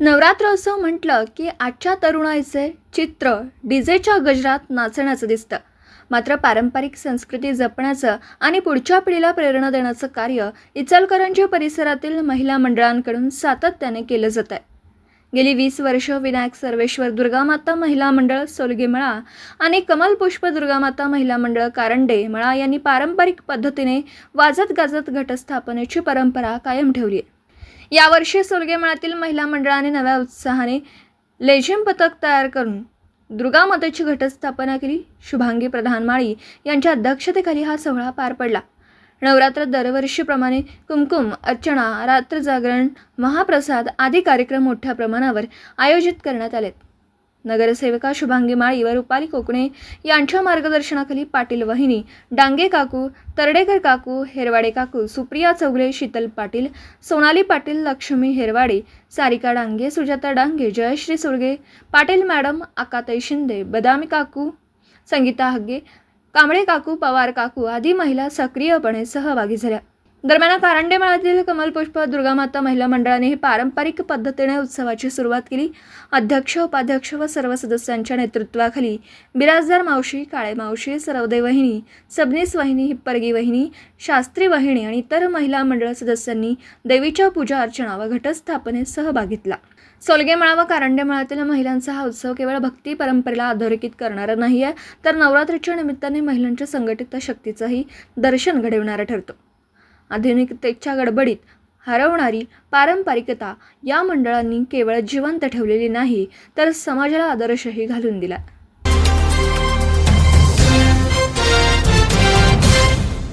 नवरात्रोत्सव म्हटलं की आजच्या तरुणाईचे चित्र डीजेच्या गजरात नाचण्याचं दिसतं. मात्र पारंपरिक संस्कृती जपण्याचं आणि पुढच्या पिढीला प्रेरणा देण्याचं कार्य इचलकरंजी परिसरातील महिला मंडळांकडून सातत्याने केलं जात आहे. गेली वीस वर्ष विनायक सर्वेश्वर दुर्गामाता महिला मंडळ सोलगे मळा आणि कमल पुष्प दुर्गामाता महिला मंडळ कारंडे मळा यांनी पारंपरिक पद्धतीने वाजत गाजत घटस्थापनेची परंपरा कायम ठेवली आहे. यावर्षी सोलगे मळातील महिला मंडळाने नव्या उत्साहाने लेझिम पथक तयार करून दुर्गामातेची घटस्थापना केली. शुभांगी प्रधान माळी यांच्या अध्यक्षतेखाली हा सोहळा पार पडला. नवरात्र दरवर्षीप्रमाणे कुमकुम अर्चना रात्र जागरण महाप्रसाद आदी कार्यक्रम मोठ्या प्रमाणावर आयोजित करण्यात आलेत. नगरसेविका शुभांगी माळी व रुपाली कोकणे यांच्या मार्गदर्शनाखाली पाटील वहिनी डांगे काकू तरडेकर काकू हेरवाडे काकू सुप्रिया चौगले शीतल पाटील सोनाली पाटील लक्ष्मी हेरवाडे सारिका डांगे सुजाता डांगे जयश्री सुरगे पाटील मॅडम आकाताई शिंदे बदामी काकू संगीता हग्गे कांबळे काकू पवार काकू आदी महिला सक्रियपणे सहभागी झाल्या. दरम्यान कारंडे मळातील कमलपुष्प दुर्गामाता महिला मंडळाने ही पारंपरिक पद्धतीने उत्सवाची सुरुवात केली. अध्यक्ष उपाध्यक्ष व सर्व सदस्यांच्या नेतृत्वाखाली बिराजदार मावशी काळे मावशी सरवदे वहिनी सबनीस वहिनी हिप्परगी वहिनी शास्त्री वहिनी आणि इतर महिला मंडळ सदस्यांनी देवीच्या पूजा अर्चना व घटस्थापनेत सहभाग घेतला. सोलगे मळा व कारंडे मळातील महिलांचा हा उत्सव केवळ भक्ती परंपरेला अधोरेखित करणारा नाही आहे तर नवरात्रीच्या निमित्ताने महिलांच्या संघटित शक्तीचंही दर्शन घडविणारा ठरतो. आधुनिकतेच्या गडबडीत हरवणारी पारंपरिकता या मंडळांनी केवळ जिवंत ठेवलेली नाही तर समाजाला आदर्शही घालून दिला